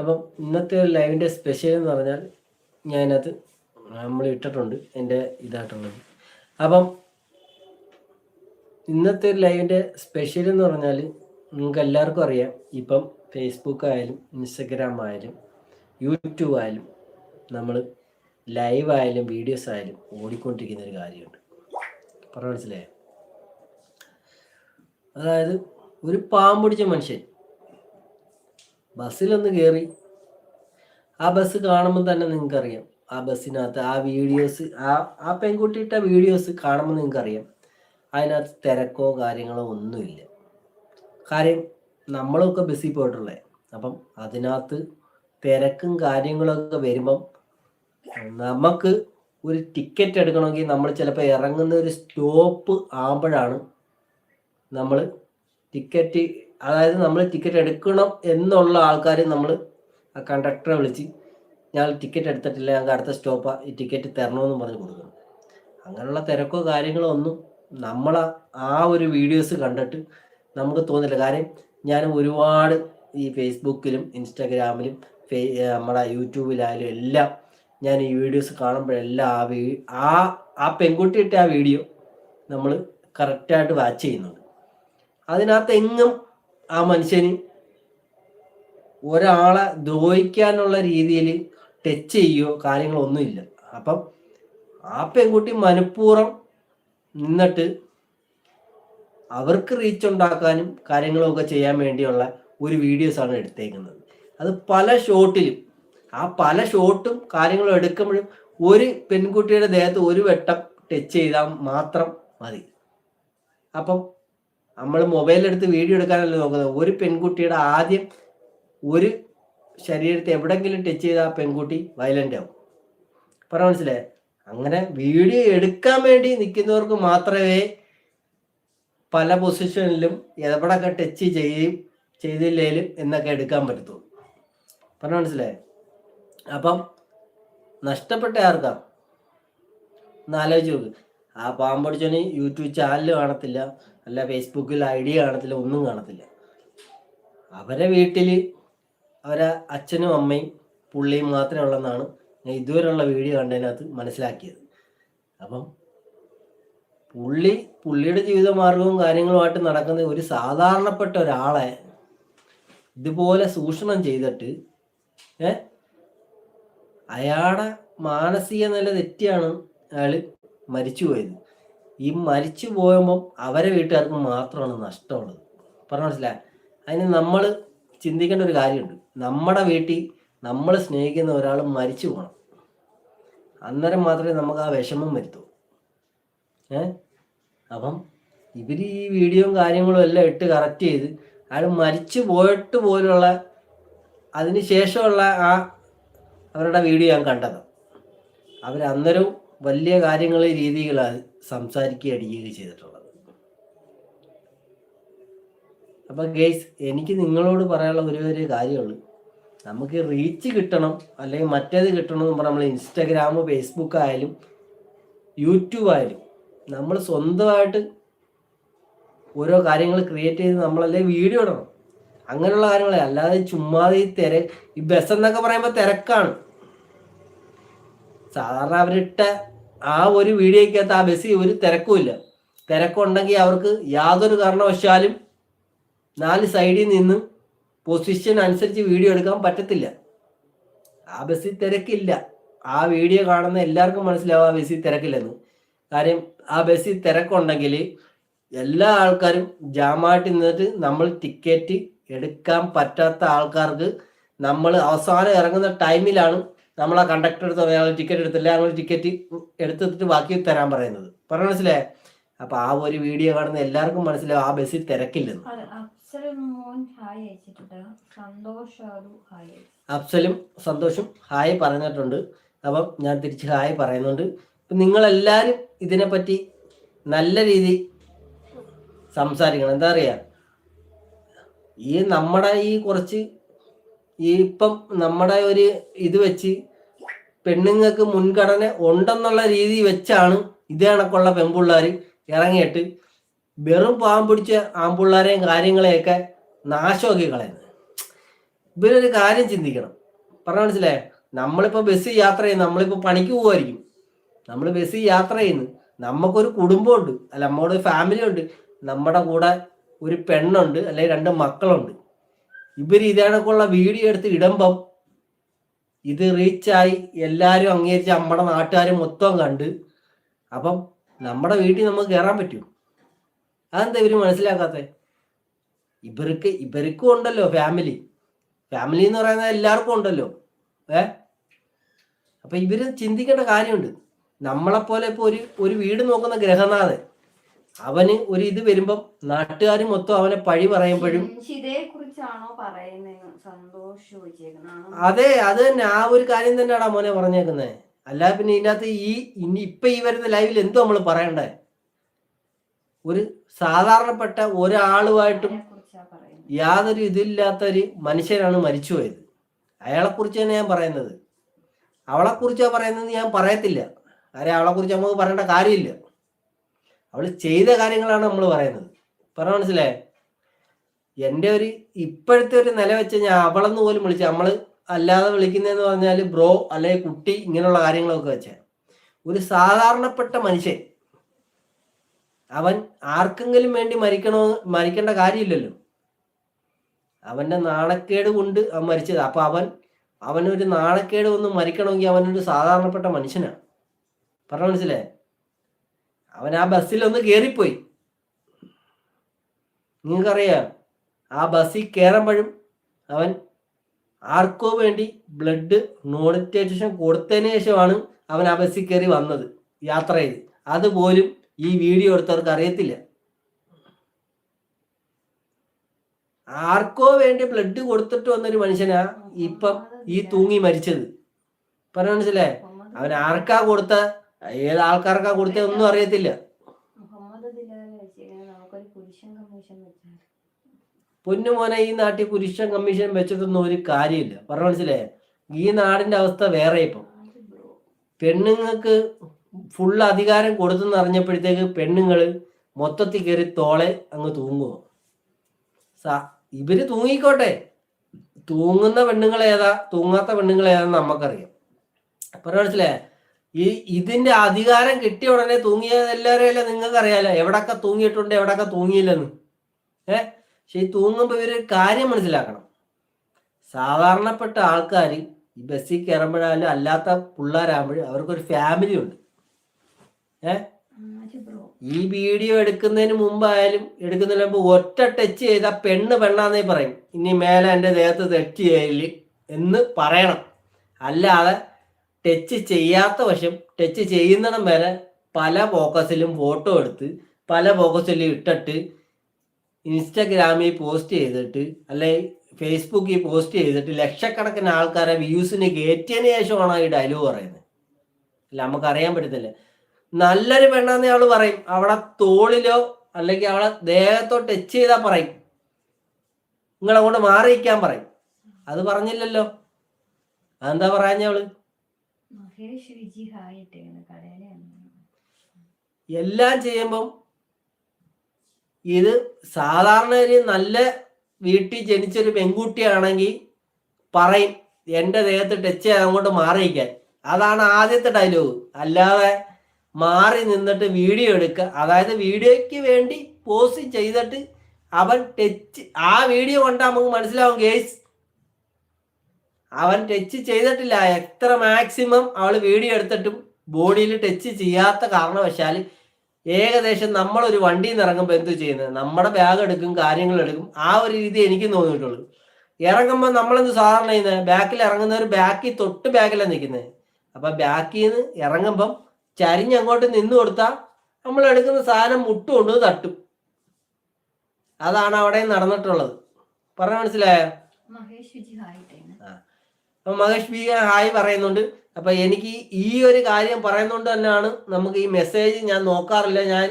അപ്പം ഇന്നത്തെ ലൈവിന്റെ സ്പെഷ്യൽ എന്ന് പറഞ്ഞാൽ ഞാൻ അത് നമ്മൾ ഇട്ടിട്ടുണ്ട് എന്റെ ഇതായിട്ടുള്ളത്. അപ്പം ഇന്നത്തെ ലൈവിന്റെ സ്പെഷ്യൽ എന്ന് പറഞ്ഞാൽ നിങ്ങൾക്ക് എല്ലാവർക്കും അറിയാം ഇപ്പം ഫേസ്ബുക്ക് ആയാലും ഇൻസ്റ്റഗ്രാം ആയാലും യൂട്യൂബ് ആയാലും നമ്മൾ ലൈവ് ആയാലും വീഡിയോസ് ആയാലും ഓടിക്കൊണ്ടിരിക്കുന്ന ഒരു കാര്യമുണ്ട്. പറഞ്ഞു മനസ്സിലായോ? അതായത് ഒരു പാമ്പ് പിടിച്ച മനുഷ്യൻ ബസ്സിലൊന്ന് കയറി ആ ബസ് കാണുമ്പോൾ തന്നെ നിങ്ങൾക്കറിയാം. ആ ബസ്സിനകത്ത് ആ വീഡിയോസ് ആ ആ പെൺകുട്ടി ഇട്ട വീഡിയോസ് കാണുമ്പോൾ നിങ്ങൾക്കറിയാം. അതിനകത്ത് തിരക്കോ കാര്യങ്ങളോ ഒന്നുമില്ല. കാര്യം നമ്മളൊക്കെ ബസ്സിൽ പോയിട്ടുള്ളത് അപ്പം അതിനകത്ത് തിരക്കും കാര്യങ്ങളൊക്കെ വരുമ്പം നമുക്ക് ഒരു ടിക്കറ്റ് എടുക്കണമെങ്കിൽ നമ്മൾ ചിലപ്പോൾ ഇറങ്ങുന്ന ഒരു സ്റ്റോപ്പ് ആകുമ്പോഴാണ് നമ്മൾ ടിക്കറ്റ് അതായത് നമ്മൾ ടിക്കറ്റ് എടുക്കണം എന്നുള്ള ആൾക്കാർ നമ്മൾ ആ കണ്ടക്ടറെ വിളിച്ച് ഞാൻ ടിക്കറ്റ് എടുത്തിട്ടില്ല ഞങ്ങൾക്ക് അടുത്ത സ്റ്റോപ്പാണ് ഈ ടിക്കറ്റ് തരണമെന്നും പറഞ്ഞ് കൊടുക്കണം. അങ്ങനെയുള്ള തിരക്കോ കാര്യങ്ങളോ ഒന്നും നമ്മൾ ആ ഒരു വീഡിയോസ് കണ്ടിട്ട് നമുക്ക് തോന്നില്ല. കാര്യം ഞാൻ ഒരുപാട് ഈ ഫേസ്ബുക്കിലും ഇൻസ്റ്റാഗ്രാമിലും നമ്മുടെ യൂട്യൂബിലായാലും എല്ലാം ഞാൻ ഈ വീഡിയോസ് കാണുമ്പോഴെല്ലാം ആ വീ ആ ആ പെൺകുട്ടി ഇട്ട ആ വീഡിയോ നമ്മൾ കറക്റ്റായിട്ട് വാച്ച് ചെയ്യുന്നുണ്ട്. അതിനകത്ത് എങ്ങും ആ മനുഷ്യന് ഒരാളെ ദ്രോഹിക്കാനുള്ള രീതിയിൽ ടച്ച് ചെയ്യുകയോ കാര്യങ്ങളൊന്നുമില്ല അപ്പം ആ പെൺകുട്ടി മനഃപൂർവം നിന്നിട്ട് അവർക്ക് റീച്ച് ഉണ്ടാക്കാനും കാര്യങ്ങളൊക്കെ ചെയ്യാൻ വേണ്ടിയുള്ള ഒരു വീഡിയോസാണ് എടുത്തേക്കുന്നത്. അത് പല ഷോട്ടിലും ആ പല ഷോട്ടും കാര്യങ്ങളും എടുക്കുമ്പോഴും ഒരു പെൺകുട്ടിയുടെ ദേഹത്ത് ഒരു വെട്ടം ടച്ച് ചെയ്താൽ മാത്രം മതി. അപ്പം നമ്മൾ മൊബൈലെടുത്ത് വീഡിയോ എടുക്കാനല്ല നോക്കുന്നത്. ഒരു പെൺകുട്ടിയുടെ ആദ്യം ഒരു ശരീരത്തെ എവിടെങ്കിലും ടച്ച് ചെയ്ത ആ പെൺകുട്ടി വയലന്റ് ആവും. പറഞ്ഞ മനസ്സിലായേ? അങ്ങനെ വീഡിയോ എടുക്കാൻ വേണ്ടി നിൽക്കുന്നവർക്ക് മാത്രമേ പല പൊസിഷനിലും എവിടെയൊക്കെ ടച്ച് ചെയ്യും ചെയ്തില്ലേലും എന്നൊക്കെ എടുക്കാൻ പറ്റത്തുള്ളൂ. പറഞ്ഞ മനസ്സിലായേ? അപ്പം നഷ്ടപ്പെട്ട ആർക്കാ? എന്നാലോചിച്ച് നോക്ക്. ആ പാമ്പടിച്ചവന് യൂട്യൂബ് ചാനൽ കാണത്തില്ല. അല്ല ഫേസ്ബുക്കിൽ ഐ ഡി കാണത്തില്ല ഒന്നും കാണത്തില്ല. അവരെ വീട്ടിൽ അവരെ അച്ഛനും അമ്മയും പുള്ളിയും മാത്രമേ ഉള്ളെന്നാണ് ഞാൻ ഇതുവരെയുള്ള വീഡിയോ കണ്ടതിനകത്ത് മനസ്സിലാക്കിയത്. അപ്പം പുള്ളി പുള്ളിയുടെ ജീവിതമാർഗവും കാര്യങ്ങളുമായിട്ട് നടക്കുന്ന ഒരു സാധാരണപ്പെട്ട ഒരാളെ ഇതുപോലെ സൂക്ഷണം ചെയ്തിട്ട് ഏ? അയാളുടെ മാനസിക നില തെറ്റിയാണ് അയാൾ മരിച്ചു പോയത് ഈ മരിച്ചു പോയുമ്പം അവരെ വീട്ടുകാർക്ക് മാത്രമാണ് നഷ്ടമുള്ളത്. പറഞ്ഞ മനസ്സിലായ? അതിന് നമ്മൾ ചിന്തിക്കേണ്ട ഒരു കാര്യമുണ്ട്. നമ്മുടെ വീട്ടിൽ നമ്മൾ സ്നേഹിക്കുന്ന ഒരാൾ മരിച്ചു പോകണം അന്നേരം മാത്രമേ നമുക്ക് ആ വിഷമം വരുത്തൂ ഏ? അപ്പം ഇവർ ഈ വീഡിയോയും കാര്യങ്ങളും എല്ലാം ഇട്ട് കറക്റ്റ് ചെയ്ത് അയാൾ മരിച്ചു പോയിട്ട് പോലുള്ള അതിന് ശേഷമുള്ള ആ അവരുടെ വീഡിയോ ഞാൻ കണ്ടത് അവർ അന്നേരം വലിയ കാര്യങ്ങൾ രീതികളാണ് സംസാരിക്കുകയും അടിക്കുകയും ചെയ്തിട്ടുള്ളത്. അപ്പം ഗെയ്സ് എനിക്ക് നിങ്ങളോട് പറയാനുള്ള ഒരു ഒരു കാര്യമുള്ളൂ. നമുക്ക് റീച്ച് കിട്ടണം അല്ലെങ്കിൽ മറ്റേത് കിട്ടണം എന്ന് പറഞ്ഞാൽ നമ്മൾ ഇൻസ്റ്റഗ്രാം ഫേസ്ബുക്ക് ആയാലും യൂട്യൂബ് ആയാലും നമ്മൾ സ്വന്തമായിട്ട് ഓരോ കാര്യങ്ങൾ ക്രിയേറ്റ് ചെയ്ത് നമ്മളല്ലേ വീഡിയോ ഇടണം. അങ്ങനെയുള്ള കാര്യങ്ങളെ അല്ലാതെ ചുമ്മാതെ ഈ തിര ഈ ബസ് എന്നൊക്കെ പറയുമ്പോൾ തിരക്കാണ്. സാധാരണ അവരിട്ട ആ ഒരു വീഡിയോയ്ക്കകത്ത് ആ ബസ്സിൽ ഒരു തിരക്കുമില്ല തിരക്കുണ്ടെങ്കിൽ അവർക്ക് യാതൊരു കാരണവശാലും നാല് സൈഡിൽ നിന്ന് പൊസിഷൻ അനുസരിച്ച് വീഡിയോ എടുക്കാൻ പറ്റത്തില്ല. ആ ബസ്സിൽ തിരക്കില്ല. ആ വീഡിയോ കാണുന്ന എല്ലാവർക്കും മനസ്സിലാവും ആ ബസ്സിൽ തിരക്കില്ലെന്ന്. കാര്യം ആ ബസ്സിൽ തിരക്കുണ്ടെങ്കിൽ എല്ലാ ആൾക്കാരും ജാമായിട്ട് നിന്നിട്ട് നമ്മൾ ടിക്കറ്റ് എടുക്കാൻ പറ്റാത്ത ആൾക്കാർക്ക് നമ്മൾ അവസാനം ഇറങ്ങുന്ന ടൈമിലാണ് നമ്മൾ ആ കണ്ടക്ടർ എടുത്ത് അയാൾ ടിക്കറ്റ് എടുത്തില്ല ഞങ്ങൾ ടിക്കറ്റ് എടുത്തിട്ട് ബാക്കി തരാൻ പറയുന്നത്. പറഞ്ഞ മനസ്സിലായേ? അപ്പൊ ആ ഒരു വീഡിയോ കാണുന്ന എല്ലാവർക്കും മനസ്സിലാവും ആ ബസ്സിൽ തിരക്കില്ലെന്ന്. അഫ്സലും സന്തോഷും ഹായ് പറഞ്ഞിട്ടുണ്ട്. അപ്പം ഞാൻ തിരിച്ച് ഹായ് പറയുന്നുണ്ട്. അപ്പം നിങ്ങളെല്ലാവരും ഇതിനെപ്പറ്റി നല്ല രീതി സംസാരിക്കണം. എന്താ അറിയാ ഈ നമ്മുടെ ഈ കുറച്ച് ഈ ഇപ്പം നമ്മുടെ ഒരു ഇത് വെച്ച് പെണ്ണുങ്ങൾക്ക് മുൻഗണന ഉണ്ടെന്നുള്ള രീതി വെച്ചാണ് ഇതേ കണക്കുള്ള പെൺപിള്ളേർ ഇറങ്ങിയിട്ട് വെറും പാവം പിടിച്ച ആൺപിള്ളേരെയും കാര്യങ്ങളെയൊക്കെ നാശമാക്കി കളയുന്നത് ഇവരൊരു കാര്യം ചിന്തിക്കണം. പറഞ്ഞ മനസ്സിലായേ? നമ്മളിപ്പോൾ ബസ് യാത്ര ചെയ്യുന്നു നമ്മളിപ്പോൾ പണിക്ക് പോകുമായിരിക്കും നമ്മൾ ബസ് യാത്ര ചെയ്യുന്നു നമുക്കൊരു കുടുംബമുണ്ട് അല്ല നമ്മുടെ ഫാമിലി ഉണ്ട് നമ്മുടെ കൂടെ ഒരു പെണ്ണുണ്ട് അല്ലെങ്കിൽ രണ്ട് മക്കളുണ്ട്. ഇവർ ഇതേണക്കുള്ള വീഡിയോ എടുത്ത് ഇടുമ്പം ഇത് റീച്ചായി എല്ലാവരും അംഗീകരിച്ച് നമ്മുടെ നാട്ടുകാർ മൊത്തം കണ്ട് അപ്പം നമ്മുടെ വീട്ടിൽ നമുക്ക് കയറാൻ പറ്റും. അതെന്താ ഇവർ മനസ്സിലാക്കാത്തെ? ഇവർക്ക് ഇവർക്കും ഉണ്ടല്ലോ ഫാമിലി ഫാമിലി എന്ന് പറയുന്നത് എല്ലാവർക്കും ഉണ്ടല്ലോ. ഏ? അപ്പൊ ഇവർ ചിന്തിക്കേണ്ട കാര്യമുണ്ട്. നമ്മളെപ്പോലെ ഇപ്പൊ ഒരു ഒരു വീട് നോക്കുന്ന ഗ്രഹനാഥൻ അവന് ഒരു ഇത് വരുമ്പം നാട്ടുകാർ മൊത്തം അവനെ പഴി പറയുമ്പോഴും അതെ അത് തന്നെ. ആ ഒരു കാര്യം തന്നെയാടാ മോനെ പറഞ്ഞേക്കുന്നത് അല്ല പിന്നെ ഇതിനകത്ത് ഈ ഇനി ഇപ്പൊ ഈ വരുന്ന ലൈവിൽ എന്തോ നമ്മൾ പറയണ്ടേ? ഒരു സാധാരണപ്പെട്ട ഒരാളുമായിട്ടും കുറിച്ചാ യാതൊരു ഇതില്ലാത്തൊരു മനുഷ്യനാണ് മരിച്ചുപോയത് അയാളെക്കുറിച്ച് തന്നെ ഞാൻ പറയുന്നത്. അവളെ കുറിച്ചാ പറയുന്നത് ഞാൻ പറയത്തില്ല. കാര്യം അവളെക്കുറിച്ച് നമുക്ക് പറയേണ്ട കാര്യമില്ല. അവൾ ചെയ്ത കാര്യങ്ങളാണ് നമ്മൾ പറയുന്നത്. പറഞ്ഞ മനസ്സിലായേ? എന്റെ ഒരു ഇപ്പോഴത്തെ ഒരു നില വെച്ച് ഞാൻ അവളെന്ന് പോലും വിളിച്ച നമ്മൾ അല്ലാതെ വിളിക്കുന്നതെന്ന് പറഞ്ഞാൽ ബ്രോ അല്ലെങ്കിൽ കുട്ടി ഇങ്ങനെയുള്ള കാര്യങ്ങളൊക്കെ വെച്ചാൽ ഒരു സാധാരണപ്പെട്ട മനുഷ്യൻ അവൻ ആർക്കെങ്കിലും വേണ്ടി മരിക്കണോ മരിക്കേണ്ട കാര്യമില്ലല്ലോ. അവന്റെ നാണക്കേട് കൊണ്ട് അവൻ മരിച്ചത്. അപ്പൊ അവൻ അവനൊരു നാണക്കേട് ഒന്ന് മരിക്കണമെങ്കിൽ അവനൊരു സാധാരണപ്പെട്ട മനുഷ്യനാണ് പറഞ്ഞ മനസ്സിലേ അവൻ ആ ബസ്സിൽ ഒന്ന് കയറിപ്പോയി നിങ്ങൾക്കറിയാം ആ ബസ്സിൽ കയറുമ്പോഴും അവൻ ആർക്കോ വേണ്ടി ബ്ലഡ് നോട്ടിറ്റേഷൻ കൊടുത്തതിന് ശേഷമാണ് അവൻ ആ ബസ്സിൽ കയറി വന്നത് യാത്ര ചെയ്ത് അതുപോലും ഈ വീഡിയോ എടുത്തവർക്ക് അറിയത്തില്ല. ആർക്കോ വേണ്ടി ബ്ലഡ് കൊടുത്തിട്ട് വന്നൊരു മനുഷ്യനാ ഇപ്പം ഈ തൂങ്ങി മരിച്ചത്. പറഞ്ഞ മനസ്സിലെ അവൻ ആർക്കാ കൊടുത്ത ഏത് ആൾക്കാർക്കാ കൊടുത്തതൊന്നും അറിയത്തില്ല. പൊന്നുമോനെ ഈ നാട്ടിൽ പുരുഷൻ കമ്മീഷൻ വെച്ചിട്ടൊന്നും ഒരു കാര്യമില്ല. പറഞ്ഞ മനസ്സിലേ ഈ നാടിന്റെ അവസ്ഥ വേറെ ഇപ്പം. പെണ്ണുങ്ങൾക്ക് ഫുൾ അധികാരം കൊടുത്തെന്ന് അറിഞ്ഞപ്പോഴത്തേക്ക് പെണ്ണുങ്ങൾ മൊത്തത്തിൽ കയറി തോളെ അങ്ങ് തൂങ്ങുമോ സാ ഇവർ തൂങ്ങിക്കോട്ടെ. തൂങ്ങുന്ന പെണ്ണുങ്ങൾ ഏതാ? തൂങ്ങാത്ത പെണ്ണുങ്ങൾ ഏതാന്ന് നമുക്കറിയാം പറഞ്ഞ മനസ്സിലായേ? ഈ ഇതിന്റെ അധികാരം കിട്ടിയ ഉടനെ തൂങ്ങിയത് എല്ലാവരെയല്ല നിങ്ങൾക്ക് അറിയാലോ എവിടൊക്കെ തൂങ്ങിയിട്ടുണ്ട് എവിടൊക്കെ തൂങ്ങിയില്ലെന്ന്. ഏ? പക്ഷെ ഈ തൂങ്ങുമ്പോ ഇവർ കാര്യം മനസ്സിലാക്കണം. സാധാരണപ്പെട്ട ആൾക്കാർ ഈ ബസ്സിൽ കയറുമ്പോഴാലും അല്ലാത്ത പിള്ളേരാകുമ്പോഴും അവർക്കൊരു ഫാമിലി ഉണ്ട്. ഏ? ഈ വീഡിയോ എടുക്കുന്നതിന് മുമ്പായാലും എടുക്കുന്നതിന് മുമ്പ് ഒറ്റ ടച്ച് ചെയ്ത പെണ്ണ് പെണ്ണാന്നേ പറയും. ഇനി മേലെ എന്റെ ദേഹത്ത് തെറ്റ് ചെയ്യൽ എന്ന് പറയണം. അല്ലാതെ ടച്ച് ചെയ്യാത്ത വശം ടച്ച് ചെയ്യുന്നിടം വരെ പല ഫോക്കസിലും ഫോട്ടോ എടുത്ത് പല ഫോക്കസിലും ഇട്ടിട്ട് ഇൻസ്റ്റഗ്രാമിൽ പോസ്റ്റ് ചെയ്തിട്ട് അല്ലെ ഫേസ്ബുക്കിൽ പോസ്റ്റ് ചെയ്തിട്ട് ലക്ഷക്കണക്കിന് ആൾക്കാരെ വ്യൂസിന് കയറ്റിയതിന് ശേഷമാണ് ഈ ഡയലോഗ് പറയുന്നത്. അല്ല നമുക്ക് അറിയാൻ പറ്റത്തില്ല. നല്ലൊരു പെണ്ണാന്ന് അവൾ പറയും. അവളെ തോളിലോ അല്ലെങ്കിൽ അവളെ ദേഹത്തോ ടച്ച് ചെയ്താൽ പറയും. നിങ്ങളെ കൊണ്ട് മാറിയിരിക്കാൻ പറയും. അത് പറഞ്ഞില്ലല്ലോ. അതെന്താ പറയാഞ്ഞ അവൾ മഹേഷ് വിജി ഹായ് ഇട്ടേക്കുന്നത് കടയിലാണ് എല്ലാം ചെയ്യുമ്പം ഇത് സാധാരണ ഒരു നല്ല വീട്ടിൽ ജനിച്ചൊരു പെൺകുട്ടിയാണെങ്കിൽ പറയും എന്റെ ദേഹത്ത് ടച്ച് ചെയ്ത് അങ്ങോട്ട് മാറിയിക്കാൻ അതാണ് ആദ്യത്തെ ഡയലോഗ് അല്ലാതെ മാറി നിന്നിട്ട് വീഡിയോ എടുക്കുക അതായത് വീഡിയോയ്ക്ക് വേണ്ടി പോസ്റ്റ് ചെയ്തിട്ട് അവൻ ടച്ച് ആ വീഡിയോ കൊണ്ട് നമുക്ക് മനസ്സിലാവും കേസ് അവൻ ടച്ച് ചെയ്തിട്ടില്ല. എത്ര മാക്സിമം അവൾ വീഡിയോ എടുത്തിട്ടും ബോഡിയിൽ ടച്ച് ചെയ്യാത്ത കാരണവശാൽ ഏകദേശം നമ്മൾ ഒരു വണ്ടിയിൽ നിന്ന് ഇറങ്ങുമ്പോൾ എന്തു ചെയ്യുന്നത്? നമ്മുടെ ബാഗ് എടുക്കും കാര്യങ്ങൾ എടുക്കും. ആ ഒരു രീതി എനിക്ക് തോന്നിയിട്ടുള്ളൂ. ഇറങ്ങുമ്പോൾ നമ്മളെന്ത് സാധാരണ ചെയ്യുന്നത് ബാക്കിൽ ഇറങ്ങുന്നവർ ബാക്കിൽ തൊട്ട് ബാക്കിലാണ് നിൽക്കുന്നത് അപ്പൊ ബാക്കിൽ നിന്ന് ഇറങ്ങുമ്പം ചരിഞ്ഞ് അങ്ങോട്ട് നിന്ന് കൊടുത്താൽ നമ്മൾ എടുക്കുന്ന സാധനം മുട്ടുകൊണ്ട് തട്ടും. അതാണ് അവിടെ നടന്നിട്ടുള്ളത്. പറഞ്ഞ മനസ്സിലായോ? മഹേഷ് ഹായ്. അപ്പൊ മഹേഷ് ബി ഹായ് പറയുന്നുണ്ട്. അപ്പൊ എനിക്ക് ഈ ഒരു കാര്യം പറയുന്നതുകൊണ്ട് തന്നെയാണ് നമുക്ക് ഈ മെസ്സേജ് ഞാൻ നോക്കാറില്ല. ഞാൻ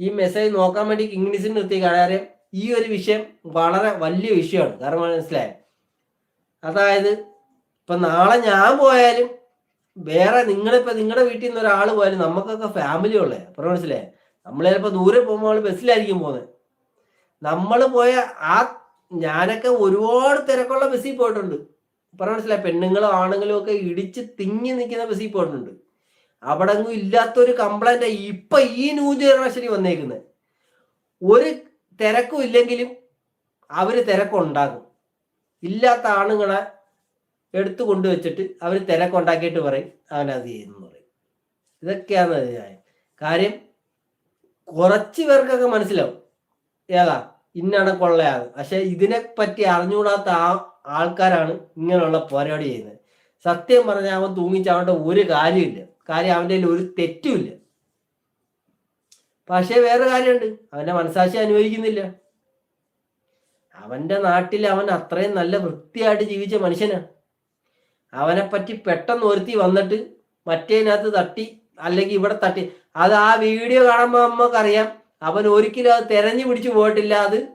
ഈ മെസ്സേജ് നോക്കാൻ വേണ്ടി ഇംഗ്ലീഷിൽ നിർത്തി കാര്യം ഈ ഒരു വിഷയം വളരെ വലിയ വിഷയമാണ്. കാരണം മനസ്സിലായ? അതായത് ഇപ്പൊ നാളെ ഞാൻ പോയാലും വേറെ നിങ്ങളിപ്പോ നിങ്ങളുടെ വീട്ടിൽ നിന്ന് ഒരാൾ പോയാലും നമുക്കൊക്കെ ഫാമിലി ഉള്ളേ. അപ്പൊ മനസ്സിലായേ? നമ്മൾ ചിലപ്പോൾ ദൂരെ പോകുമ്പോൾ ബസ്സിലായിരിക്കും പോകുന്നത് നമ്മൾ പോയ ആ ഞാനൊക്കെ ഒരുപാട് തിരക്കുള്ള ബസ്സിൽ പോയിട്ടുണ്ട്. പറഞ്ഞ മനസ്സിലായി? പെണ്ണുങ്ങളും ആണുങ്ങളും ഒക്കെ ഇടിച്ച് തിങ്ങി നിൽക്കുന്ന ബസ്സിൽ പോയിട്ടുണ്ട്. അവിടെ ഒന്നും ഇല്ലാത്തൊരു കംപ്ലൈന്റ് ഇപ്പൊ ഈ ന്യൂ ജനറേഷനിൽ വന്നേക്കുന്നത് ഒരു തിരക്കും ഇല്ലെങ്കിലും അവർ തിരക്കുണ്ടാകും ഇല്ലാത്ത ആണുങ്ങളെ എടുത്തു കൊണ്ടുവച്ചിട്ട് അവർ തിരക്കുണ്ടാക്കിയിട്ട് പറയും അവനത് ചെയ്യുന്നു പറയും. ഇതൊക്കെയാണ് ഞാൻ കാര്യം കുറച്ച് പേർക്കൊക്കെ മനസ്സിലാവും. ഏതാ? ഇന്നാണ് കൊള്ളയാണ് പക്ഷെ ഇതിനെ പറ്റി അറിഞ്ഞുകൂടാത്ത ആ ആൾക്കാരാണ് ഇങ്ങനെയുള്ള പോരാടി ചെയ്യുന്നത്. സത്യം പറഞ്ഞാൽ അവൻ തൂങ്ങിച്ചാവേണ്ട ഒരു കാര്യമില്ല. കാര്യം അവന്റെ ഒരു തെറ്റുമില്ല. പക്ഷേ വേറെ കാര്യമുണ്ട്. അവന്റെ മനസാക്ഷി അനുഭവിക്കുന്നില്ല. അവന്റെ നാട്ടിൽ അവൻ അത്രയും നല്ല വൃത്തിയായിട്ട് ജീവിച്ച മനുഷ്യനാ. അവനെ പറ്റി പെട്ടെന്ന് ഒരുത്തി വന്നിട്ട് മറ്റേതിനകത്ത് തട്ടി അല്ലെങ്കിൽ ഇവിടെ തട്ടി. അത് ആ വീഡിയോ കാണുമ്പോൾ നമുക്കറിയാം അവൻ ഒരിക്കലും അത് തെരഞ്ഞു പിടിച്ചു പോയിട്ടില്ല. അത്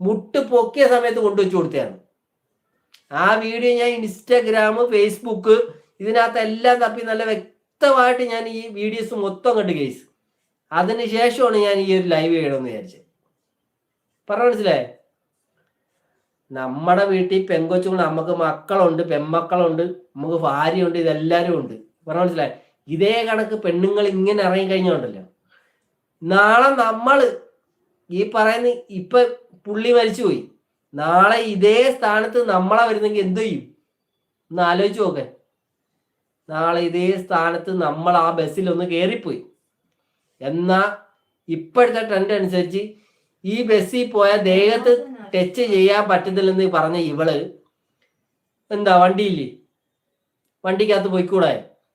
മുട്ട് പൊക്കിയ സമയത്ത് കൊണ്ടുവച്ചു കൊടുത്തതാണ്. ആ വീഡിയോ ഞാൻ ഇൻസ്റ്റാഗ്രാം ഫേസ്ബുക്ക് ഇതിനകത്ത് എല്ലാം തപ്പി നല്ല വ്യക്തമായിട്ട് ഞാൻ ഈ വീഡിയോസ് മൊത്തം കണ്ടു കേസ് അതിന് ശേഷമാണ് ഞാൻ ഈ ഒരു ലൈവ് ചെയ്യണമെന്ന് വിചാരിച്ചത്. പറഞ്ഞ മനസ്സിലായേ? നമ്മുടെ വീട്ടിൽ പെങ്കൊച്ചുകൊണ്ട് നമുക്ക് മക്കളുണ്ട് പെമ്മക്കളുണ്ട് നമുക്ക് ഭാര്യയുണ്ട് ഇതെല്ലാവരും ഉണ്ട്. പറഞ്ഞ മനസ്സിലായി? ഇതേ കണക്ക് പെണ്ണുങ്ങൾ ഇങ്ങനെ ഇറങ്ങി കഴിഞ്ഞോണ്ടല്ലോ നാളെ നമ്മൾ ഈ പറയുന്ന ഇപ്പൊ പുള്ളി മരിച്ചുപോയി. നാളെ ഇതേ സ്ഥാനത്ത് നമ്മളെ വരുന്നെങ്കിൽ എന്തു ചെയ്യും? ഒന്ന് ആലോചിച്ച് നോക്കാൻ നാളെ ഇതേ സ്ഥാനത്ത് നമ്മൾ ആ ബസ്സിൽ ഒന്ന് കയറിപ്പോയി എന്നാ ഇപ്പോഴത്തെ ട്രെൻഡ് അനുസരിച്ച് ഈ ബസ്സിൽ പോയ ദേഹത്ത് ടച്ച് ചെയ്യാൻ പറ്റത്തില്ലെന്ന് പറഞ്ഞ ഇവൾ എന്താ വണ്ടിയില്ലേ? വണ്ടിക്കകത്ത് പോയിക്കൂടെ?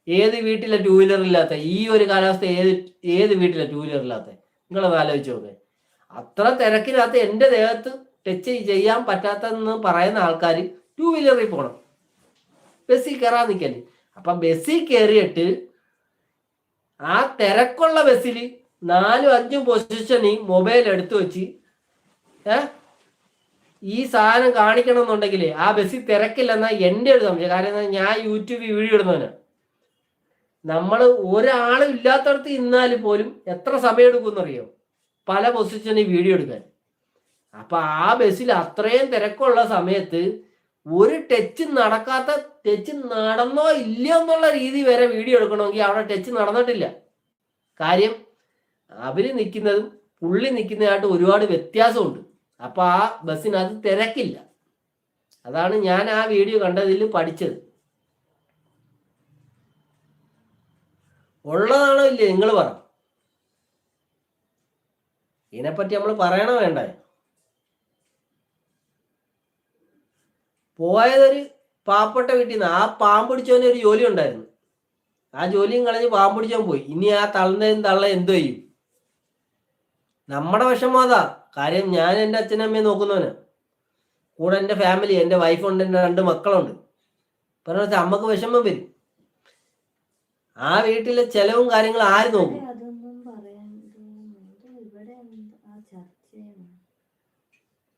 ഏത് വീട്ടിലെ ടൂ വീലർ ഇല്ലാത്ത? ഈ ഒരു കാലാവസ്ഥ ഏത് ഏത് വീട്ടിലെ ടൂ വീലർ ഇല്ലാത്ത? നിങ്ങളൊന്ന് ആലോചിച്ച് നോക്കേ. അത്ര തിരക്കിനകത്ത് എന്റെ ദേഹത്ത് ടച്ച് ചെയ്യാൻ പറ്റാത്തതെന്ന് പറയുന്ന ആൾക്കാർ ടൂ വീലറിൽ പോകണം ബസ്സിൽ കയറാൻ നിൽക്കൽ അപ്പൊ ബസ്സിൽ കയറിയിട്ട് ആ തിരക്കുള്ള ബസ്സിൽ നാലും അഞ്ചും പൊസിഷനിൽ മൊബൈൽ എടുത്തു വെച്ച് ഏ? ഈ സാധനം കാണിക്കണം എന്നുണ്ടെങ്കിൽ ആ ബസ്സിൽ തിരക്കില്ലെന്നാ എന്റെ ഒരു സംശയം. കാരണം ഞാൻ യൂട്യൂബിൽ വീഡിയോ ഇടുന്നവനാണ് നമ്മൾ ഒരാളും ഇല്ലാത്തടത്ത് ഇന്നാലും പോലും എത്ര സമയം എടുക്കുമെന്നറിയോ? പല പൊസിഷനിൽ വീഡിയോ എടുക്കാൻ. അപ്പൊ ആ ബസ്സിൽ അത്രയും തിരക്കുള്ള സമയത്ത് ഒരു ടച്ച് നടക്കാത്ത ടച്ച് നടന്നോ ഇല്ലയോ എന്നുള്ള രീതി വരെ വീഡിയോ എടുക്കണമെങ്കിൽ അവിടെ ടച്ച് നടന്നിട്ടില്ല. കാര്യം അവർ നിൽക്കുന്നതും പുള്ളി നിൽക്കുന്നതായിട്ട് ഒരുപാട് വ്യത്യാസമുണ്ട്. അപ്പൊ ആ ബസ്സിനകത്ത് തിരക്കില്ല. അതാണ് ഞാൻ ആ വീഡിയോ കണ്ടതിൽ പഠിച്ചത്. ഉള്ളതാണോ ഇല്ലേ നിങ്ങൾ പറ. ഇതിനെപ്പറ്റി നമ്മൾ പറയണോ വേണ്ടേ? പോയതൊരു പാപ്പട്ട വീട്ടിൽ നിന്ന് ആ പാമ്പ് പിടിച്ചവന് ഒരു ജോലി ഉണ്ടായിരുന്നു. ആ ജോലിയും കളഞ്ഞ് പാമ്പ് പിടിച്ചവൻ പോയി. ഇനി ആ തള്ളനും തള്ള എന്ത് ചെയ്യും? നമ്മുടെ വശം അതാ. കാര്യം ഞാൻ എന്റെ അച്ഛനമ്മയെ നോക്കുന്നവന്. കൂടെ എന്റെ ഫാമിലി എന്റെ വൈഫുണ്ട് എന്റെ രണ്ട് മക്കളുണ്ട്. പറഞ്ഞ വെച്ചാൽ അമ്മയ്ക്ക് വിഷമം വരും. ആ വീട്ടിലെ ചെലവും കാര്യങ്ങളും ആര് നോക്കും ഇവിടെ അതൊന്നും പറയാൻ ഇത് ഇത് ഇവിടെ എന്ത് ആ ചർച്ചയാണ്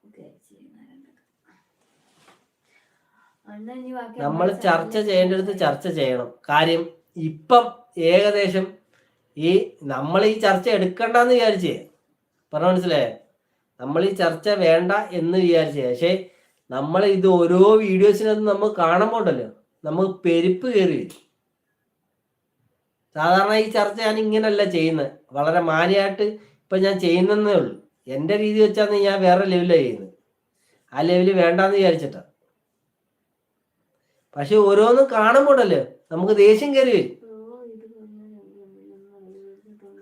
ഓക്കേ, ചെയ്യുന്നവരുണ്ട്. എന്നാ ഇനി ബാക്കി നമ്മൾ ചർച്ച ചെയ്യേണ്ടടുത്ത് ചർച്ച ചെയ്യണം. കാര്യം ഇപ്പം ഏകദേശം ഈ നമ്മൾ ഈ ചർച്ച എടുക്കണ്ടെന്ന് വിചാരിച്ചേ. പറഞ്ഞു മനസ്സിലായേ? നമ്മൾ ഈ ചർച്ച വേണ്ട എന്ന് വിചാരിച്ചേ. പക്ഷേ നമ്മൾ ഇത് ഓരോ വീഡിയോസിനകത്ത് നമ്മൾ കാണുമ്പോൾ ഉണ്ടല്ലോ നമുക്ക് പെരുപ്പ് കയറി സാധാരണ ഈ ചർച്ച ഞാൻ ഇങ്ങനല്ല ചെയ്യുന്നത് വളരെ മാന്യമായിട്ട് ഇപ്പം ഞാൻ ചെയ്യുന്നതേ ഉള്ളൂ. എന്റെ രീതി വെച്ചാന്ന് ഞാൻ വേറെ ലെവലാണ് ചെയ്യുന്നത് ആ ലെവൽ വേണ്ടാന്ന് വിചാരിച്ചിട്ടാ. പക്ഷെ ഓരോന്നും കാണുമ്പോഴല്ലേ നമുക്ക് ദേഷ്യം കയറി വരും.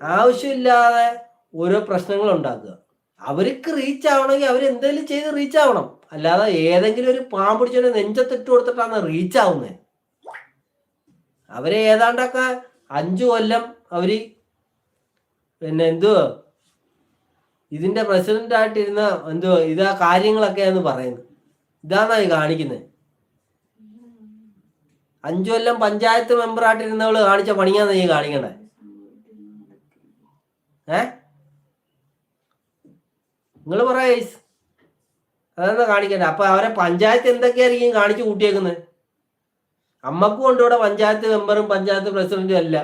ആവശ്യമില്ലാതെ ഓരോ പ്രശ്നങ്ങൾ ഉണ്ടാക്കുക. അവർക്ക് റീച്ച് ആവണമെങ്കിൽ അവർ എന്തെങ്കിലും ചെയ്ത് റീച്ച് ആവണം. അല്ലാതെ ഏതെങ്കിലും ഒരു പാമ്പ് പിടിച്ചവനെ നെഞ്ചത്തിട്ട് കൊടുത്തിട്ടാണ് റീച്ച് ആവുന്നത് അവരെ ഏതാണ്ടൊക്കെ അഞ്ചു കൊല്ലം അവർ പിന്നെ എന്തുവാ? ഇതിന്റെ പ്രസിഡന്റ് ആയിട്ടിരുന്ന എന്തോ ഇതാ കാര്യങ്ങളൊക്കെയാന്ന് പറയുന്നത്. ഇതാണ് കാണിക്കുന്നത്? അഞ്ചു കൊല്ലം പഞ്ചായത്ത് മെമ്പർ ആയിട്ടിരുന്നവൾ കാണിച്ച പണിയാന്ന് നീ കാണിക്കണ്ടേ ഏ? നിങ്ങൾ പറയാ അതെന്താ കാണിക്കണ്ട? അപ്പൊ അവരെ പഞ്ചായത്ത് എന്തൊക്കെയായിരിക്കും കാണിച്ചു കൂട്ടിയേക്കുന്നത് അമ്മക്കും ഉണ്ട് ഇവിടെ പഞ്ചായത്ത് മെമ്പറും പഞ്ചായത്ത് പ്രസിഡന്റും അല്ല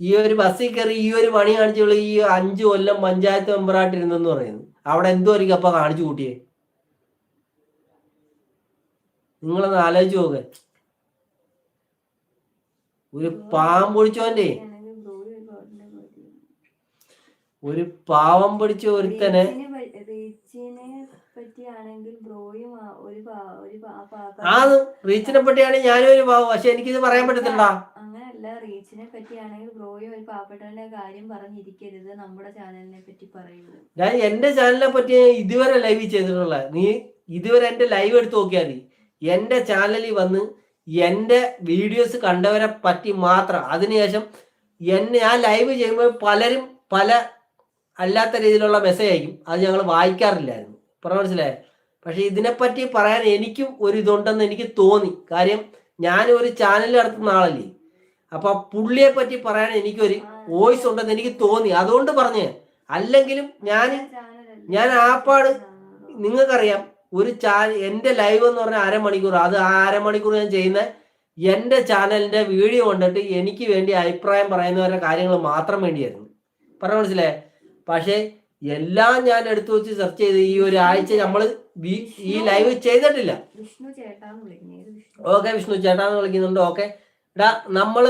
ഈ ഒരു ബസ്സിൽ കയറി ഈ ഒരു പണി കാണിച്ചുള്ള ഈ അഞ്ചു കൊല്ലം പഞ്ചായത്ത് മെമ്പറായിട്ടിരുന്നെന്ന് പറയുന്നു. അവിടെ എന്തോ ആയിരിക്കും അപ്പൊ കാണിച്ചു കൂട്ടിയേ? നിങ്ങളൊന്ന് ആലോചിച്ച് നോക്ക്. ഒരു പാവം പൊടിച്ചോന്റെ ഒരു പാവം പിടിച്ച ഒരുത്തനെ ആ റീച്ചിനെ പറ്റിയാണ് ഞാനും ഒരു പാവം പക്ഷെ എനിക്കിത് പറയാൻ പറ്റത്തില്ല അങ്ങനല്ല റീച്ചിനെ പറ്റിയാണെങ്കിൽ ബ്രോയും ഒരു പാവപ്പെട്ടവന്റെ കാര്യം പറഞ്ഞിരിക്കരുത് നമ്മുടെ ചാനലിനെ പറ്റി പറയുന്നത്. ഞാൻ എന്റെ ചാനലിനെ പറ്റി ഇതുവരെ ലൈവ് ചെയ്തിട്ടുള്ള നീ ഇതുവരെ എന്റെ ലൈവ് എടുത്ത് നോക്കിയാൽ മതി. എന്റെ ചാനലിൽ വന്ന് എന്റെ വീഡിയോസ് കണ്ടവരെ പറ്റി മാത്രം. അതിനുശേഷം എന്നെ ഞാൻ ലൈവ് ചെയ്യുമ്പോൾ പലരും പല അല്ലാത്ത രീതിയിലുള്ള മെസ്സേജ് അയക്കും അത് ഞങ്ങൾ വായിക്കാറില്ലായിരുന്നു. പറഞ്ഞ മനസ്സിലായോ? പക്ഷെ ഇതിനെപ്പറ്റി പറയാൻ എനിക്കും ഒരു ഇതുണ്ടെന്ന് എനിക്ക് തോന്നി. കാര്യം ഞാൻ ഒരു ചാനൽ നടത്തുന്ന ആളല്ലേ. അപ്പൊ പുള്ളിയെ പറ്റി പറയാൻ എനിക്കൊരു വോയിസ് ഉണ്ടെന്ന് എനിക്ക് തോന്നി. അതുകൊണ്ട് പറഞ്ഞേ. അല്ലെങ്കിലും ഞാൻ. ഞാൻ ആപ്പാട് നിങ്ങൾക്കറിയാം. ഒരു ചാ എന്റെ ലൈവ് എന്ന് പറഞ്ഞാൽ അരമണിക്കൂർ. അത് ആ അരമണിക്കൂർ ഞാൻ ചെയ്യുന്ന എന്റെ ചാനലിന്റെ വീഡിയോ കണ്ടിട്ട് എനിക്ക് വേണ്ടി അഭിപ്രായം പറയുന്നവരുടെ കാര്യങ്ങൾ മാത്രം വേണ്ടിയായിരുന്നു. പറഞ്ഞ മനസ്സിലേ പക്ഷേ എല്ലാം ഞാൻ എടുത്തു വെച്ച് സെർച്ച് ചെയ്ത് ഈ ഒരു ആഴ്ച നമ്മൾ ഈ ലൈവ് ചെയ്തിട്ടില്ല. ഓക്കെ വിഷ്ണു ചേട്ടാന്ന് വിളിക്കുന്നുണ്ട്. ഓക്കെ. എടാ നമ്മൾ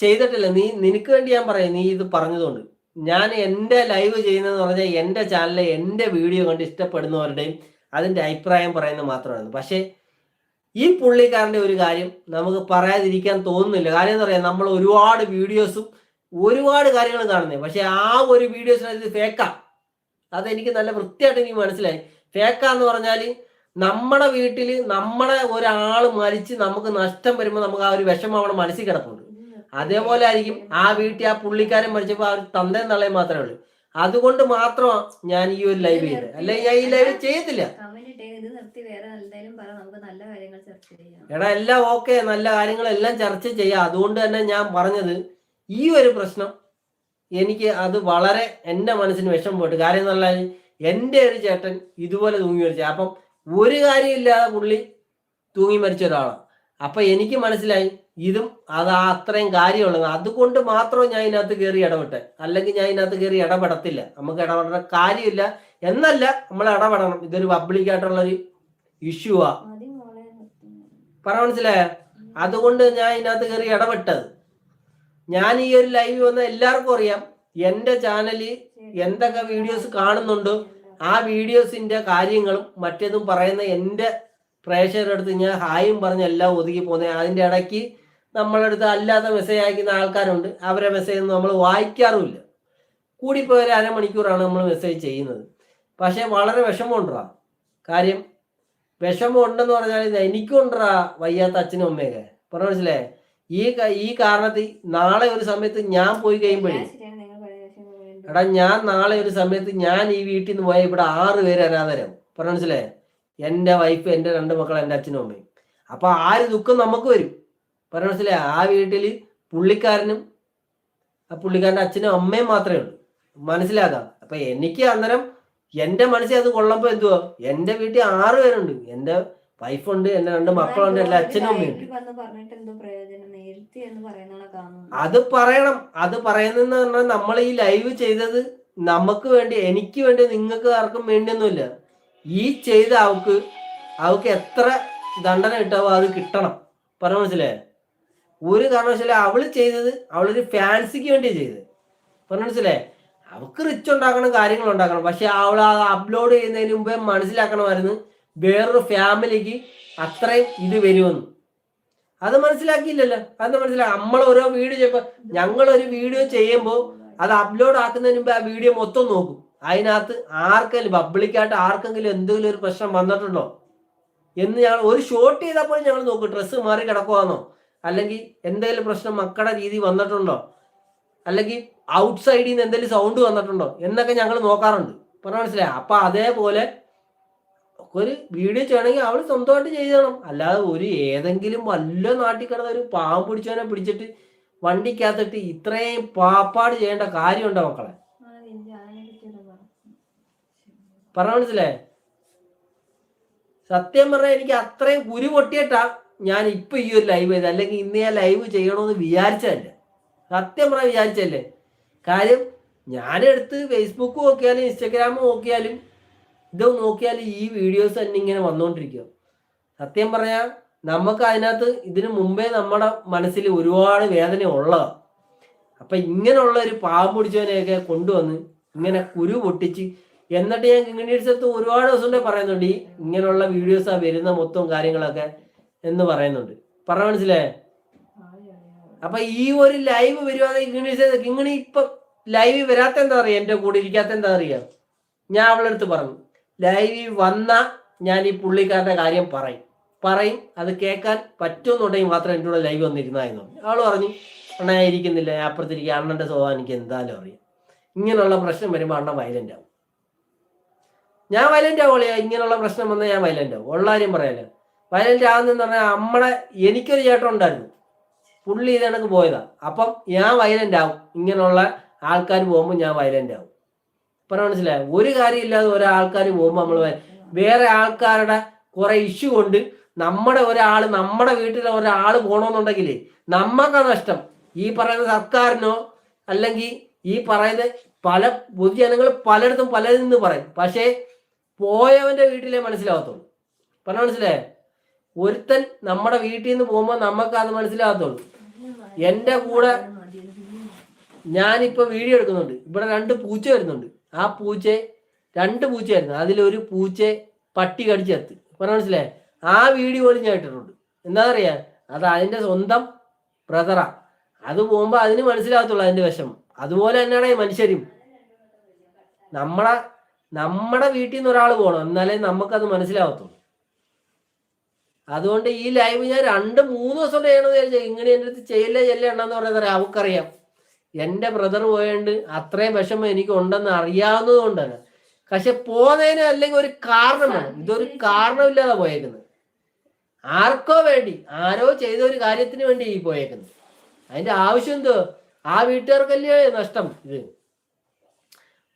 ചെയ്തിട്ടില്ല. നീ നിനക്ക് വേണ്ടി ഞാൻ പറയാം. നീ ഇത് പറഞ്ഞതുകൊണ്ട്. ഞാൻ എന്റെ ലൈവ് ചെയ്യുന്നതെന്ന് പറഞ്ഞാൽ എന്റെ ചാനലിലെ എന്റെ വീഡിയോ കണ്ട് ഇഷ്ടപ്പെടുന്നവരുടെയും അതിന്റെ അഭിപ്രായം പറയുന്നത് മാത്രമാണ്. പക്ഷേ ഈ പുള്ളിക്കാരന്റെ ഒരു കാര്യം നമുക്ക് പറയാതിരിക്കാൻ തോന്നുന്നില്ല. കാര്യം എന്താ പറയുക നമ്മൾ ഒരുപാട് വീഡിയോസും ഒരുപാട് കാര്യങ്ങൾ കാണുന്നത് പക്ഷേ ആ ഒരു വീഡിയോസിനകത്ത് ഫേക്കാ. അതെനിക്ക് നല്ല വൃത്തിയായിട്ട് എനിക്ക് മനസ്സിലായി. ഫേക്കാന്ന് പറഞ്ഞാൽ നമ്മുടെ വീട്ടിൽ നമ്മളെ ഒരാൾ മരിച്ച് നമുക്ക് നഷ്ടം വരുമ്പോൾ നമുക്ക് ആ ഒരു വിഷമം അവിടെ മനസ്സിൽ കിടപ്പുണ്ട്. അതേപോലെ ആയിരിക്കും ആ വീട്ടിൽ ആ പുള്ളിക്കാരൻ മരിച്ചപ്പോൾ ആ ഒരു തന്തയും തള്ളയും മാത്രമേ ഉള്ളൂ. അതുകൊണ്ട് മാത്രമാണ് ഞാൻ ഈ ഒരു ലൈവ് ചെയ്തത്. അല്ലെ? ഞാൻ ഈ ലൈവ് ചെയ്തില്ല. എടാ എല്ലാം ഓക്കെ നല്ല കാര്യങ്ങളെല്ലാം ചർച്ച ചെയ്യാം. അതുകൊണ്ട് തന്നെ ഞാൻ പറഞ്ഞത് ഈ ഒരു പ്രശ്നം എനിക്ക് അത് വളരെ എന്റെ മനസ്സിന് വിഷം പോയിട്ട് കാര്യം എന്ന് പറഞ്ഞാൽ എന്റെ ഒരു ചേട്ടൻ ഇതുപോലെ തൂങ്ങി മരിച്ച. അപ്പം ഒരു കാര്യമില്ലാതെ പുള്ളി തൂങ്ങി മരിച്ച ഒരാളാണ് അപ്പൊ എനിക്ക് മനസ്സിലായി ഇതും അത് അത്രയും കാര്യമുള്ളത്. അതുകൊണ്ട് മാത്രം ഞാൻ ഇതിനകത്ത് കയറി ഇടപെട്ടെ. അല്ലെങ്കിൽ ഞാൻ ഇതിനകത്ത് കയറി ഇടപെടത്തില്ല. നമുക്ക് ഇടപെടേണ്ട കാര്യമില്ല. എന്നല്ല നമ്മൾ ഇടപെടണം. ഇതൊരു പബ്ലിക് ആയിട്ടുള്ള ഒരു ഇഷ്യൂ ആ പറ മനസ്സിലായ? അതുകൊണ്ട് ഞാൻ ഇതിനകത്ത് കയറി ഇടപെട്ടത്. ഞാൻ ഈ ഒരു ലൈവ് വന്ന എല്ലാവർക്കും അറിയാം. എന്റെ ചാനലിൽ എന്തൊക്കെ വീഡിയോസ് കാണുന്നുണ്ടോ. ആ വീഡിയോസിന്റെ കാര്യങ്ങളും മറ്റേതും പറയുന്ന എന്റെ പ്രേക്ഷകരുടെ അടുത്ത് ഞാൻ ഹായും പറഞ്ഞ് എല്ലാം ഒതുക്കി പോകുന്നത് അതിന്റെ ഇടയ്ക്ക് നമ്മളടുത്ത് അല്ലാതെ മെസ്സേജ് അയക്കുന്ന ആൾക്കാരുണ്ട്. അവരെ മെസ്സേജ് ഒന്നും നമ്മൾ വായിക്കാറുമില്ല. കൂടിപ്പോയ ഒരു അരമണിക്കൂറാണ് നമ്മൾ മെസ്സേജ് ചെയ്യുന്നത്. പക്ഷേ വളരെ വിഷമമുണ്ടാ. കാര്യം വിഷമം ഉണ്ടെന്ന് പറഞ്ഞാൽ ഇത് എനിക്കുണ്ടാ വയ്യാത്ത അച്ഛനും അമ്മയൊക്കെ. പറഞ്ഞു മനസ്സിലേ ഈ ഈ കാരണത്തിൽ നാളെ ഒരു സമയത്ത് ഞാൻ പോയി കഴിയുമ്പോഴേ എടാ ഞാൻ നാളെ ഒരു സമയത്ത് ഞാൻ ഈ വീട്ടിൽ നിന്ന് പോയാൽ ഇവിടെ ആറ് പേര് അനാഥരാകും പറഞ്ഞു മനസ്സിലേ എന്റെ വൈഫ് എന്റെ രണ്ട് മക്കൾ എന്റെ അച്ഛനും അമ്മയും. അപ്പൊ ആ ഒരു ദുഃഖം നമുക്ക് വരും. മനസ്സിലായേ? ആ വീട്ടിൽ പുള്ളിക്കാരനും ആ പുള്ളിക്കാരന്റെ അച്ഛനും അമ്മയും മാത്രമേ ഉള്ളൂ. മനസ്സിലാക്കാം അപ്പൊ എനിക്ക് അന്നേരം എന്റെ മനസ്സിൽ അത് കൊള്ളുമ്പോൾ എന്തുവാ? എന്റെ വീട്ടിൽ ആറ് പേരുണ്ട്. എന്റെ വൈഫുണ്ട് എന്റെ രണ്ട് മക്കളുണ്ട് എന്റെ അച്ഛനും അമ്മയും അത് പറയണം. അത് പറയുന്നതെന്ന് പറഞ്ഞാൽ നമ്മൾ ഈ ലൈവ് ചെയ്തത് നമുക്ക് വേണ്ടി എനിക്ക് വേണ്ടി നിങ്ങൾക്ക് ആർക്കും വേണ്ടിയൊന്നുമില്ല. ഈ ചെയ്ത അവക്ക് അവക്ക് എത്ര ദണ്ഡന കിട്ടാവോ അത് കിട്ടണം. പറഞ്ഞ മനസ്സിലായേ? ഒരു കാരണവശാലും അവൾ ചെയ്തത് അവളൊരു ഫാൻസിക്ക് വേണ്ടി ചെയ്തത്. പറഞ്ഞ മനസ്സിലായേ? അവക്ക് റിച്ച് ഉണ്ടാക്കണം കാര്യങ്ങൾ ഉണ്ടാക്കണം. പക്ഷെ അവൾ അത് അപ്ലോഡ് ചെയ്യുന്നതിന് മുമ്പേ മനസ്സിലാക്കണമായിരുന്നു വേറൊരു ഫാമിലിക്ക് അത്രയും ഇത് വരുമെന്ന്. അത് മനസ്സിലാക്കിയില്ലല്ലോ? അത് മനസ്സിലാക്കി നമ്മൾ ഓരോ വീഡിയോ ചെയ്യുമ്പോൾ ഞങ്ങൾ ഒരു വീഡിയോ ചെയ്യുമ്പോൾ അത് അപ്ലോഡ് ആക്കുന്നതിന് മുമ്പ് ആ വീഡിയോ മൊത്തം നോക്കും. അതിനകത്ത് ആർക്കെങ്കിലും പബ്ലിക്കായിട്ട് ആർക്കെങ്കിലും എന്തെങ്കിലും ഒരു പ്രശ്നം വന്നിട്ടുണ്ടോ? എന്ന് ഞങ്ങൾ ഒരു ഷോട്ട് പോലും ഞങ്ങൾ നോക്കും. ഡ്രസ്സ് മാറി കിടക്കുവാന്നോ? അല്ലെങ്കിൽ എന്തെങ്കിലും പ്രശ്നം മക്കളുടെ രീതി വന്നിട്ടുണ്ടോ? അല്ലെങ്കിൽ ഔട്ട് സൈഡിൽ നിന്ന് എന്തെങ്കിലും സൗണ്ട് വന്നിട്ടുണ്ടോ? എന്നൊക്കെ ഞങ്ങൾ നോക്കാറുണ്ട്. പറഞ്ഞ മനസ്സിലായി? അപ്പൊ അതേപോലെ ഒരു വീഡിയോ ചെയ്യണമെങ്കിൽ അവൾ സ്വന്തമായിട്ട് ചെയ്യണം അല്ലാതെ ഒരു ഏതെങ്കിലും വല്ല നാട്ടിൽ കിടന്ന ഒരു പാമ്പ് പിടിച്ചവനെ പിടിച്ചിട്ട് വണ്ടിക്കകത്തിട്ട് ഇത്രയും പാപ്പാട് ചെയ്യേണ്ട കാര്യമുണ്ടോ മക്കളെ. പറഞ്ഞ മനസ്സിലായേ? സത്യം പറഞ്ഞാൽ എനിക്ക് അത്രയും കുരു പൊട്ടിയിട്ടാ ഞാൻ ഇപ്പൊ ഈ ഒരു ലൈവ് ചെയ്ത് അല്ലെങ്കിൽ ഇന്ന് ഞാൻ ലൈവ് ചെയ്യണമെന്ന് വിചാരിച്ചതല്ല. സത്യം പറയാൻ വിചാരിച്ചല്ലേ കാര്യം ഞാനെടുത്ത് ഫേസ്ബുക്ക് നോക്കിയാലും ഇൻസ്റ്റഗ്രാം നോക്കിയാലും ഇത് നോക്കിയാലും ഈ വീഡിയോസ് തന്നെ ഇങ്ങനെ വന്നുകൊണ്ടിരിക്കുക സത്യം പറയാ നമുക്ക് അതിനകത്ത് ഇതിനു മുമ്പേ നമ്മുടെ മനസ്സിൽ ഒരുപാട് വേദന ഉള്ളതാണ് അപ്പൊ ഇങ്ങനെയുള്ള ഒരു പാവം പിടിച്ചവനെയൊക്കെ കൊണ്ടുവന്ന് ഇങ്ങനെ കുരു പൊട്ടിച്ച് എന്നിട്ട് ഞാൻ ഇങ്ങനെ ഒരുപാട് ദിവസം പറയുന്നുണ്ട് ഈ ഇങ്ങനെയുള്ള ആ വരുന്ന മൊത്തം കാര്യങ്ങളൊക്കെ എന്ന് പറയുന്നുണ്ട്. പറഞ്ഞ മനസ്സിലായേ? അപ്പൊ ഈ ഒരു ലൈവ് വരുവാതെ ഇങ്ങനെ ഇങ്ങനെ ഇപ്പൊ ലൈവ് വരാത്ത എന്താ അറിയാം? എന്റെ കൂടെ ഇരിക്കാത്ത എന്താ അറിയാം? ഞാൻ അവളുടെ അടുത്ത് പറഞ്ഞു ലൈവിൽ വന്ന ഞാൻ ഈ പുള്ളിക്കാരന്റെ കാര്യം പറയും. പറയും അത് കേൾക്കാൻ പറ്റുമെന്നുണ്ടെങ്കിൽ മാത്രം എന്റെ കൂടെ ലൈവ് വന്നിരുന്നായിരുന്നു അവൾ പറഞ്ഞു. അണ്ണാ ഇരിക്കുന്നില്ല. അപ്പുറത്തിരിക്കുക അണ്ണന്റെ സ്വഭാവം എനിക്ക് എന്തായാലും അറിയാം. ഇങ്ങനെയുള്ള പ്രശ്നം വരുമ്പോൾ അണ്ണ വയലന്റ് ആവും. ഞാൻ വയലന്റ് ആവുകയാ. ഇങ്ങനെയുള്ള പ്രശ്നം വന്നാൽ ഞാൻ വയലന്റ് ആവും. ഉള്ള കാര്യം പറയാലോ? വയലന്റ് ആവുന്നെന്ന് പറഞ്ഞാൽ നമ്മളെ എനിക്കൊരു ചേട്ടൻ ഉണ്ടായിരുന്നു. പുള്ളി ഇത് കണക്ക് പോയതാ. അപ്പം ഞാൻ വയലന്റ് ആവും ഇങ്ങനെയുള്ള ആൾക്കാർ പോകുമ്പോൾ ഞാൻ വയലന്റ് ആവും പറഞ്ഞ മനസ്സിലായോ? ഒരു കാര്യമില്ലാതെ ഒരാൾക്കാർ പോകുമ്പോൾ നമ്മൾ വേറെ ആൾക്കാരുടെ കുറെ ഇഷ്യൂ കൊണ്ട് നമ്മുടെ ഒരാൾ നമ്മുടെ വീട്ടിലെ ഒരാൾ പോകണമെന്നുണ്ടെങ്കിൽ നമ്മക്ക നഷ്ടം. ഈ പറയുന്ന സർക്കാരിനോ അല്ലെങ്കിൽ ഈ പറയുന്ന പല പൊതുജനങ്ങൾ പലയിടത്തും പലരിൽ നിന്ന് പറയും. പക്ഷേ പോയവന്റെ വീട്ടിലേ മനസ്സിലാവത്തുള്ളൂ. പറഞ്ഞ മനസ്സിലായേ? ഒരുത്തൻ നമ്മുടെ വീട്ടിൽ നിന്ന് പോകുമ്പോൾ നമുക്ക് അത് മനസ്സിലാകത്തുള്ളൂ. എന്റെ കൂടെ ഞാനിപ്പോ വീഡിയോ എടുക്കുന്നുണ്ട്. ഇവിടെ രണ്ട് പൂച്ച വരുന്നുണ്ട്. ആ പൂച്ച രണ്ട് പൂച്ചയായിരുന്നു. അതിലൊരു പൂച്ച പട്ടി കടിച്ചെത്ത് പറഞ്ഞ മനസ്സിലായേ? ആ വീഡിയോ പോലും ഞാൻ ഇട്ടിട്ടുണ്ട്. പറയാ? അത് അതിന്റെ സ്വന്തം ബ്രദറാ അത് പോകുമ്പോ അതിന് മനസ്സിലാകത്തുള്ളൂ അതിന്റെ വിഷമം. അതുപോലെ തന്നെയാണ് ഈ മനുഷ്യരും. നമ്മളെ നമ്മുടെ വീട്ടിൽ നിന്ന് ഒരാൾ പോകണം എന്നാലേ നമുക്കത് മനസ്സിലാകത്തുള്ളൂ. അതുകൊണ്ട് ഈ ലൈവ് ഞാൻ രണ്ട് മൂന്ന് ദിവസം ചെയ്യണമെന്ന് വിചാരിച്ചാൽ ഇങ്ങനെ എന്റെ അടുത്ത് ചെയ്യല്ലേ ചെല്ലണ്ടെന്ന് പറയുന്നത് അവക്കറിയാം എന്റെ ബ്രദർ പോയണ്ട് അത്രയും വിഷമം എനിക്ക് ഉണ്ടെന്ന് അറിയാവുന്നത് കൊണ്ടാണ് പക്ഷെ പോകുന്നതിന് അല്ലെങ്കിൽ ഒരു കാരണമാണ് ഇതൊരു കാരണമില്ലാതെ പോയേക്കുന്നത്. ആർക്കോ വേണ്ടി ആരോ ചെയ്ത ഒരു കാര്യത്തിന് വേണ്ടി ഈ പോയേക്കുന്നത്. അതിന്റെ ആവശ്യം എന്തോ ആ വീട്ടുകാർക്കല്ലേ നഷ്ടം ഇത്?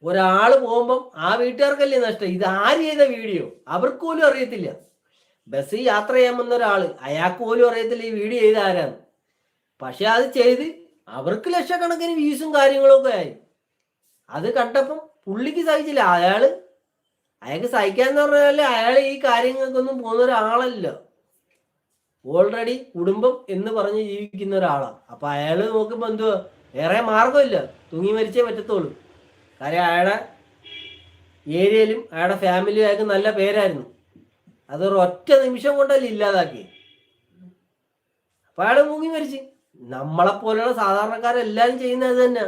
ഒരാൾ പോകുമ്പം ആ വീട്ടുകാർക്കല്ലേ നഷ്ടം? ഇത് ആര് ചെയ്ത വീഡിയോ? അവർക്ക് പോലും അറിയത്തില്ല. ബസ്സിൽ യാത്ര ചെയ്യാൻ വന്ന ഒരാൾ. അയാൾക്ക് പോലും അറിയത്തില്ല ഈ വീഡിയോ ചെയ്ത ആരാന്ന്. പക്ഷെ അത് ചെയ്ത് അവർക്ക് ലക്ഷക്കണക്കിന് വ്യൂസും കാര്യങ്ങളും ഒക്കെ ആയി. അത് കണ്ടപ്പം പുള്ളിക്ക് സഹിച്ചില്ല. അയാൾ അയാൾക്ക് സഹിക്കാന്ന് പറഞ്ഞാൽ അയാൾ ഈ കാര്യങ്ങൾക്കൊന്നും പോകുന്ന ഒരാളല്ല. ഓൾറെഡി കുടുംബം എന്ന് പറഞ്ഞ് ജീവിക്കുന്ന ഒരാളാണ് അപ്പൊ അയാൾ നോക്കുമ്പോ എന്തുവാ? വേറെ മാർഗമില്ല തൂങ്ങി മരിച്ചേ പറ്റത്തുള്ളൂ. കാര്യം അയാളുടെ ഏരിയയിലും അയാളുടെ ഫാമിലിയും അയാൾക്ക് നല്ല പേരായിരുന്നു. അതൊരു ഒറ്റ നിമിഷം കൊണ്ടല്ല ഇല്ലാതാക്കി. അപ്പൊ അയാൾ മുങ്ങി മരിച്ച്. നമ്മളെ പോലെയുള്ള സാധാരണക്കാരെല്ലാരും ചെയ്യുന്നത് അത് തന്നെ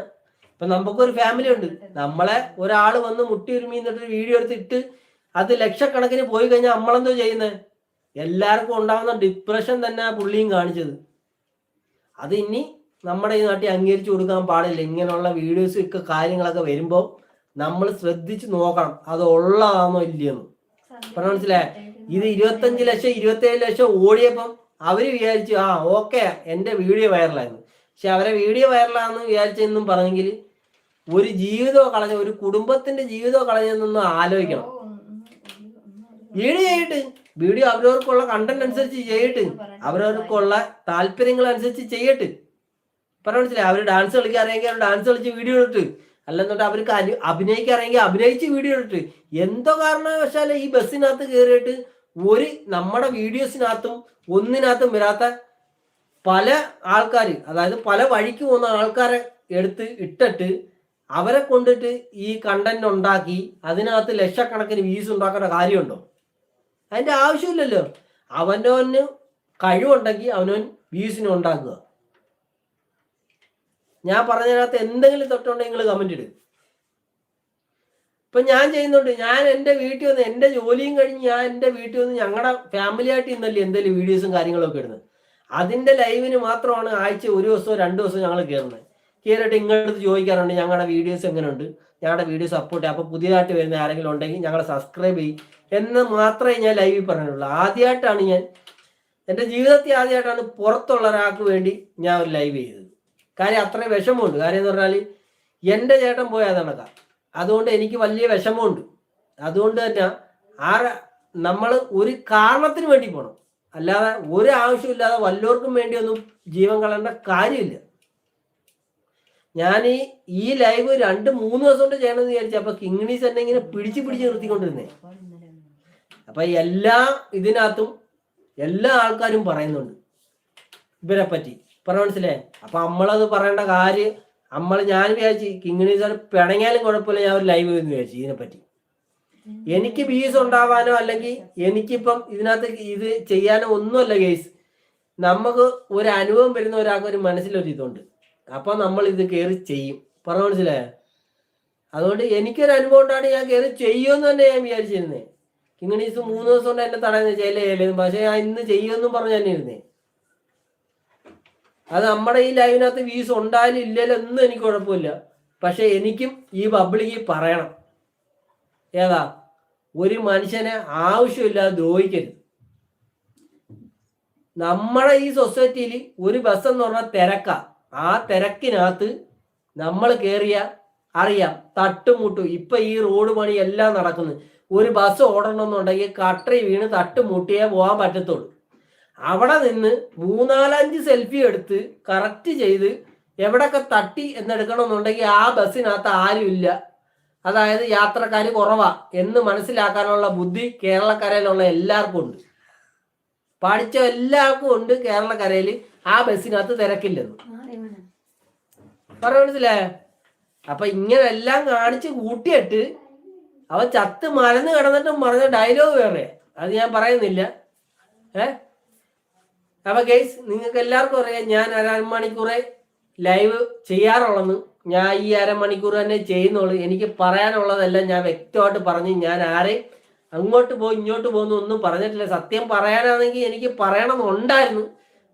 ഇപ്പൊ നമുക്കൊരു ഫാമിലി ഉണ്ട്. നമ്മളെ ഒരാൾ വന്ന് മുട്ടി എന്നിട്ട് വീഡിയോ എടുത്തിട്ട് അത് ലക്ഷക്കണക്കിന് പോയി കഴിഞ്ഞാൽ നമ്മളെന്തോ ചെയ്യുന്നത് എല്ലാവർക്കും ഉണ്ടാവുന്ന ഡിപ്രഷൻ തന്നെ പുള്ളിയും കാണിച്ചത്. അത് ഇനി നമ്മുടെ ഈ നാട്ടിൽ അംഗീകരിച്ചു കൊടുക്കാൻ പാടില്ല. ഇങ്ങനെയുള്ള വീഡിയോസ് ഒക്കെ കാര്യങ്ങളൊക്കെ വരുമ്പോൾ നമ്മൾ ശ്രദ്ധിച്ച് നോക്കണം. അത് ഉള്ളതാണോ ഇല്ലയെന്ന്. പറഞ്ഞ മനസ്സിലായ? ഇത് ഇരുപത്തഞ്ച് ലക്ഷം ഇരുപത്തേഴ് ലക്ഷം ഓടിയപ്പം അവർ വിചാരിച്ചു ആ ഓക്കെ എന്റെ വീഡിയോ വൈറലായിരുന്നു. പക്ഷെ അവരെ വീഡിയോ വൈറലാണെന്ന് വിചാരിച്ചെന്നും പറഞ്ഞെങ്കിൽ ഒരു ജീവിതമോ കളഞ്ഞ ഒരു കുടുംബത്തിന്റെ ജീവിതമോ കളഞ്ഞെന്നൊന്നും ആലോചിക്കണം. വീഡിയോ ചെയ്യട്ട്. വീഡിയോ അവരവർക്കുള്ള കണ്ടന്റ് അനുസരിച്ച് ചെയ്യട്ട്. അവരവർക്കുള്ള താല്പര്യങ്ങൾ അനുസരിച്ച് ചെയ്യട്ട്. പറഞ്ഞില്ല മനസ്സിലായി അവർ ഡാൻസ് കളിക്കാൻ അറിയാമെങ്കിൽ അവർ ഡാൻസ് കളിച്ച് വീഡിയോ ഇട്ട് അല്ലെന്നുണ്ട് അവർക്ക് അനു- അഭിനയിക്കാൻ അറിയാമെങ്കിൽ അഭിനയിച്ച് വീഡിയോ ഇട്ട് എന്തോ കാരണവശാല ഈ ബസ്സിനകത്ത് കയറിയിട്ട് ഒരു നമ്മുടെ വീഡിയോസിനകത്തും ഒന്നിനകത്തും വരാത്ത പല ആൾക്കാർ അതായത് പല വഴിക്ക് പോകുന്ന ആൾക്കാരെ എടുത്ത് ഇട്ടിട്ട് അവരെ കൊണ്ടിട്ട് ഈ കണ്ടന്റ് ഉണ്ടാക്കി അതിനകത്ത് ലക്ഷക്കണക്കിന് വ്യൂസ് ഉണ്ടാക്കേണ്ട കാര്യമുണ്ടോ? അതിന്റെ ആവശ്യമില്ലല്ലോ. അവനവന് കഴിവുണ്ടെങ്കിൽ അവനവൻ വ്യൂസിന് ഉണ്ടാക്കുക. ഞാൻ പറഞ്ഞതിനകത്ത് എന്തെങ്കിലും തൊട്ടുണ്ടെങ്കിൽ നിങ്ങൾ കമന്റ് ഇടുക ഇപ്പൊ ഞാൻ ചെയ്യുന്നുണ്ട്. ഞാൻ എന്റെ വീട്ടിൽ വന്ന് എന്റെ ജോലിയും കഴിഞ്ഞ് ഞാൻ എന്റെ വീട്ടിൽ വന്ന് ഞങ്ങളുടെ ഫാമിലി ആയിട്ട് ഇന്നല്ലേ എന്തെങ്കിലും വീഡിയോസും കാര്യങ്ങളൊക്കെ ഇടുന്നത് അതിന്റെ ലൈവിന് മാത്രമാണ് ആഴ്ച ഒരു ദിവസമോ രണ്ട് ദിവസമോ ഞങ്ങൾ കയറുന്നത് കയറിയിട്ട് ഇങ്ങോട്ട് ചോദിക്കാറുണ്ട് ഞങ്ങളുടെ വീഡിയോസ് എങ്ങനെയുണ്ട് ഞങ്ങളുടെ വീഡിയോ സപ്പോർട്ട് ചെയ്യാം. അപ്പൊ പുതിയതായിട്ട് വരുന്ന ആരെങ്കിലും ഉണ്ടെങ്കിൽ ഞങ്ങളെ സബ്സ്ക്രൈബ് ചെയ്യും എന്ന് മാത്രമേ ഞാൻ ലൈവിൽ പറഞ്ഞിട്ടുള്ളൂ. ആദ്യമായിട്ടാണ് ഞാൻ എന്റെ ജീവിതത്തിൽ ആദ്യമായിട്ടാണ് പുറത്തുള്ള ഒരാൾക്ക് വേണ്ടി ഞാൻ ഒരു ലൈവ് ചെയ്തത്. കാര്യം അത്രയും വിഷമമുണ്ട്. കാര്യം എന്ന് പറഞ്ഞാൽ എന്റെ ചേട്ടൻ പോയാൽ നടക്കാം. അതുകൊണ്ട് എനിക്ക് വലിയ വിഷമമുണ്ട്. അതുകൊണ്ട് തന്നെ ആറ് നമ്മൾ ഒരു കാരണത്തിന് വേണ്ടി പോകണം അല്ലാതെ ഒരു ആവശ്യമില്ലാതെ വല്ലവർക്കും വേണ്ടിയൊന്നും ജീവൻ കളയേണ്ട കാര്യമില്ല. ഞാൻ ഈ ലൈവ് രണ്ട് മൂന്ന് ദിവസം കൊണ്ട് ചെയ്യണമെന്ന് വിചാരിച്ചു അപ്പൊ കിങ്ണീസ് എന്നെ ഇങ്ങനെ പിടിച്ച് പിടിച്ച് നിർത്തിക്കൊണ്ടിരുന്നേ. അപ്പൊ എല്ലാ ഇതിനകത്തും എല്ലാ ആൾക്കാരും പറയുന്നുണ്ട്. ഇവരെ പറ്റി പറഞ്ഞ മനസ്സിലെ അപ്പൊ നമ്മളത് പറയേണ്ട കാര്യം നമ്മൾ ഞാൻ വിചാരിച്ചു കിങ്ങിണി സാർ പിണങ്ങിയാലും കുഴപ്പമില്ല ഞാൻ ഒരു ലൈവ് എന്ന് വിചാരിച്ചു ഇതിനെപ്പറ്റി. എനിക്ക് വ്യൂസ് ഉണ്ടാവാനോ അല്ലെങ്കിൽ എനിക്കിപ്പം ഇതിനകത്ത് ഇത് ചെയ്യാനോ ഒന്നുമല്ല കേസ് നമുക്ക് ഒരു അനുഭവം വരുന്ന ഒരാൾക്ക് ഒരു മനസ്സിലൊരു ഇതുണ്ട്. അപ്പൊ നമ്മൾ ഇത് കയറി ചെയ്യും. പറഞ്ഞ മനസ്സിലായ? അതുകൊണ്ട് എനിക്കൊരു അനുഭവം ഉണ്ടാണ് ഞാൻ കയറി ചെയ്യുമെന്ന് തന്നെ ഞാൻ വിചാരിച്ചിരുന്നേ. കിങ്ങണീസ് മൂന്ന് ദിവസം കൊണ്ട് എന്നെ തടയുന്ന ചെയ്യലേ പക്ഷെ ഞാൻ ഇന്ന് ചെയ്യുമെന്നും പറഞ്ഞു തന്നെ ഇരുന്നേ അത് നമ്മുടെ ഈ ലൈവിനകത്ത് വ്യൂസ് ഉണ്ടായാലും ഇല്ലല്ലോ ഒന്നും എനിക്ക് കുഴപ്പമില്ല. പക്ഷെ എനിക്കും ഈ പബ്ലിക്ക് പറയണം. ഏതാ? ഒരു മനുഷ്യനെ ആവശ്യമില്ലാതെ ദ്രോഹിക്കരുത്. നമ്മുടെ ഈ സൊസൈറ്റിയിൽ ഒരു ബസ് എന്ന് പറഞ്ഞാൽ തിരക്ക. ആ തിരക്കിനകത്ത് നമ്മൾ കയറിയ അറിയാം തട്ടുമുട്ടും. ഇപ്പൊ ഈ റോഡ് പണി എല്ലാം നടക്കുന്നു. ഒരു ബസ് ഓടണമെന്നുണ്ടെങ്കിൽ കട്ടറി വീണ് തട്ടുമുട്ടിയേ പോകാൻ പറ്റത്തുള്ളൂ. അവിടെ നിന്ന് മൂന്നാലഞ്ച് സെൽഫി എടുത്ത് കറക്റ്റ് ചെയ്ത് എവിടൊക്കെ തട്ടി എന്നെടുക്കണമെന്നുണ്ടെങ്കിൽ ആ ബസ്സിനകത്ത് ആരുമില്ല. അതായത് യാത്രക്കാർ കുറവാ എന്ന് മനസ്സിലാക്കാനുള്ള ബുദ്ധി കേരളക്കരയിലുള്ള എല്ലാവർക്കും ഉണ്ട്. പഠിച്ച എല്ലാവർക്കും ഉണ്ട് കേരളക്കരയിൽ ആ ബസ്സിനകത്ത് തിരക്കില്ലെന്ന്. പറഞ്ഞു മനസ്സിലായ? അപ്പൊ ഇങ്ങനെല്ലാം കാണിച്ച് കൂട്ടിയിട്ട് അവൻ ചത്ത് മരന്ന് കിടന്നിട്ടും പറഞ്ഞ ഡയലോഗ് വേറെ. അത് ഞാൻ പറയുന്നില്ല. ഏ? അപ്പൊ ഗൈസ് നിങ്ങൾക്ക് എല്ലാവർക്കും അറിയാം ഞാൻ അരമണിക്കൂറെ ലൈവ് ചെയ്യാറുള്ളെന്ന്. ഞാൻ ഈ അരമണിക്കൂർ തന്നെ ചെയ്യുന്നുള്ളൂ. എനിക്ക് പറയാനുള്ളതെല്ലാം ഞാൻ വ്യക്തമായിട്ട് പറഞ്ഞ്. ഞാൻ ആരെയും അങ്ങോട്ട് പോയി ഇങ്ങോട്ട് പോകുന്നു ഒന്നും പറഞ്ഞിട്ടില്ല. സത്യം പറയാനാണെങ്കിൽ എനിക്ക് പറയണമെന്നുണ്ടായിരുന്നു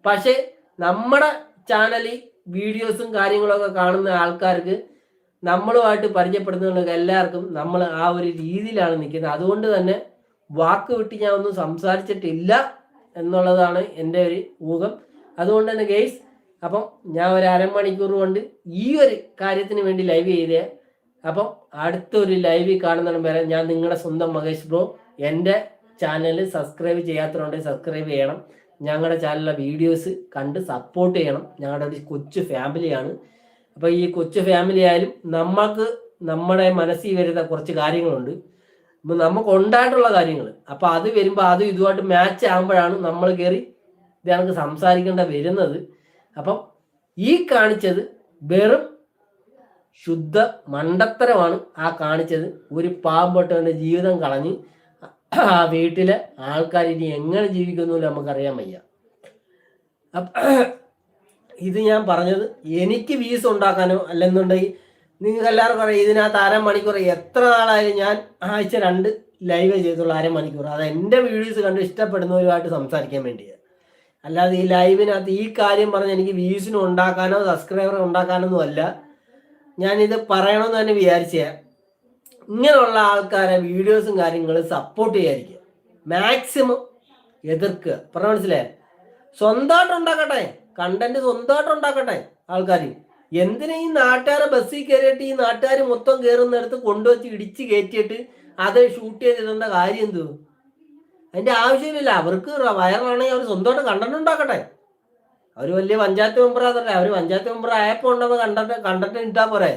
പക്ഷേ നമ്മുടെ ചാനലിൽ വീഡിയോസും കാര്യങ്ങളൊക്കെ കാണുന്ന ആൾക്കാർക്ക് നമ്മളുമായിട്ട് പരിചയപ്പെടുന്നവർക്ക് എല്ലാവർക്കും നമ്മൾ ആ ഒരു രീതിയിലാണ് നിൽക്കുന്നത്. അതുകൊണ്ട് തന്നെ വാക്ക് വിട്ട് ഞാൻ ഒന്നും സംസാരിച്ചിട്ടില്ല. എന്നുള്ളതാണ് എന്റെ ഒരു ഊഹം. അതുകൊണ്ട് തന്നെ ഗെയ്സ് അപ്പം ഞാൻ ഒരു അരമണിക്കൂർ കൊണ്ട് ഈ ഒരു കാര്യത്തിന് വേണ്ടി ലൈവ് ചെയ്തേ. അപ്പം അടുത്തൊരു ലൈവ് കാണുന്നിടം വരെ ഞാൻ നിങ്ങളുടെ സ്വന്തം മഹേഷ് ബ്രോ എന്റെ ചാനൽ സബ്സ്ക്രൈബ് ചെയ്യാത്തതുകൊണ്ട് സബ്സ്ക്രൈബ് ചെയ്യണം. ഞങ്ങളുടെ ചാനലിലെ വീഡിയോസ് കണ്ട് സപ്പോർട്ട് ചെയ്യണം. ഞങ്ങളുടെ ഒരു കൊച്ചു ഫാമിലിയാണ് അപ്പോൾ ഈ കൊച്ചു ഫാമിലി ആയാലും നമ്മൾക്ക് നമ്മുടെ മനസ്സിൽ വരുന്ന കുറച്ച് കാര്യങ്ങളുണ്ട്. ഇപ്പം നമുക്ക് ഉണ്ടായിട്ടുള്ള കാര്യങ്ങൾ അപ്പൊ അത് വരുമ്പോൾ അത് ഇതുമായിട്ട് മാച്ച് ആകുമ്പോഴാണ് നമ്മൾ കയറി ഇത് കണക്ക് സംസാരിക്കേണ്ട വരുന്നത്. അപ്പം ഈ കാണിച്ചത് വെറും ശുദ്ധ മണ്ടത്തരമാണ്. ആ കാണിച്ചത് ഒരു പാവപ്പെട്ടവന്റെ ജീവിതം കളഞ്ഞ് ആ വീട്ടിലെ ആൾക്കാർ ഇനി എങ്ങനെ ജീവിക്കുന്നു നമുക്കറിയാൻ വയ്യ. അപ്പ ഇത് ഞാൻ പറഞ്ഞത് എനിക്ക് വീസ് ഉണ്ടാക്കാനോ അല്ലെന്നുണ്ടെങ്കിൽ നിങ്ങൾക്ക് എല്ലാവർക്കും അറിയാം ഇതിനകത്ത് അരമണിക്കൂർ എത്ര നാളായാലും ഞാൻ ആഴ്ച രണ്ട് ലൈവ് ചെയ്തുള്ള അരമണിക്കൂർ. അത് എന്റെ വീഡിയോസ് കണ്ട് ഇഷ്ടപ്പെടുന്നവരുമായിട്ട് സംസാരിക്കാൻ വേണ്ടിയാണ് അല്ലാതെ ഈ ലൈവിനകത്ത് ഈ കാര്യം പറഞ്ഞ് എനിക്ക് വ്യൂസിനും ഉണ്ടാക്കാനോ സബ്സ്ക്രൈബർ ഉണ്ടാക്കാനൊന്നും അല്ല. ഞാനിത് പറയണമെന്ന് തന്നെ വിചാരിച്ച. ഇങ്ങനെയുള്ള ആൾക്കാരെ വീഡിയോസും കാര്യങ്ങളും സപ്പോർട്ട് ചെയ്യാതിരിക്കുക. മാക്സിമം എതിർക്കുക. പറഞ്ഞ മനസ്സിലായേ? സ്വന്തമായിട്ട് ഉണ്ടാക്കട്ടെ. കണ്ടന്റ് സ്വന്തമായിട്ട് ഉണ്ടാക്കട്ടെ ആൾക്കാർ എന്തിനാ ഈ നാട്ടുകാരെ ബസ്സിൽ കയറിയിട്ട് ഈ നാട്ടുകാർ മൊത്തം കയറുന്നിടത്ത് കൊണ്ടുവച്ച് ഇടിച്ച് കയറ്റിയിട്ട് അത് ഷൂട്ട് ചെയ്തിടേണ്ട കാര്യം എന്തു? അതിന്റെ ആവശ്യമില്ല അവർക്ക് വയറാണെങ്കിൽ അവർ സ്വന്തമായിട്ട് കണ്ടന്റ് ഉണ്ടാക്കട്ടെ. അവർ വലിയ പഞ്ചായത്ത് അതല്ലേ അവർ പഞ്ചായത്ത് മെമ്പർ ആയപ്പോൾ ഉണ്ടെന്ന് കണ്ടിട്ട് കണ്ടിട്ട് ഇട്ടാ പോരെ.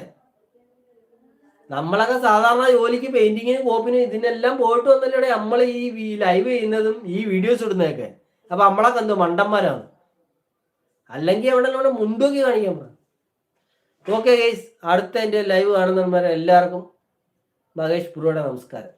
നമ്മളൊക്കെ സാധാരണ ജോലിക്ക് പെയിന്റിങ്ങിനും കോപ്പിനും ഇതിനെല്ലാം പോയിട്ട് വന്നല്ലേ നമ്മൾ ഈ ലൈവ് ചെയ്യുന്നതും ഈ വീഡിയോസ് ഇടുന്നതൊക്കെ. അപ്പൊ നമ്മളൊക്കെ എന്തോ മണ്ടന്മാരാണ്? അല്ലെങ്കിൽ നമ്മുടെ മുൻതൂക്കി കാണിക്കാൻ പറ ഓക്കെ ഗൈസ് അടുത്ത എന്റെ ലൈവ് കാണുന്നവന്മാരെ എല്ലാവർക്കും മഹേഷ് പുരോടെ നമസ്കാരം.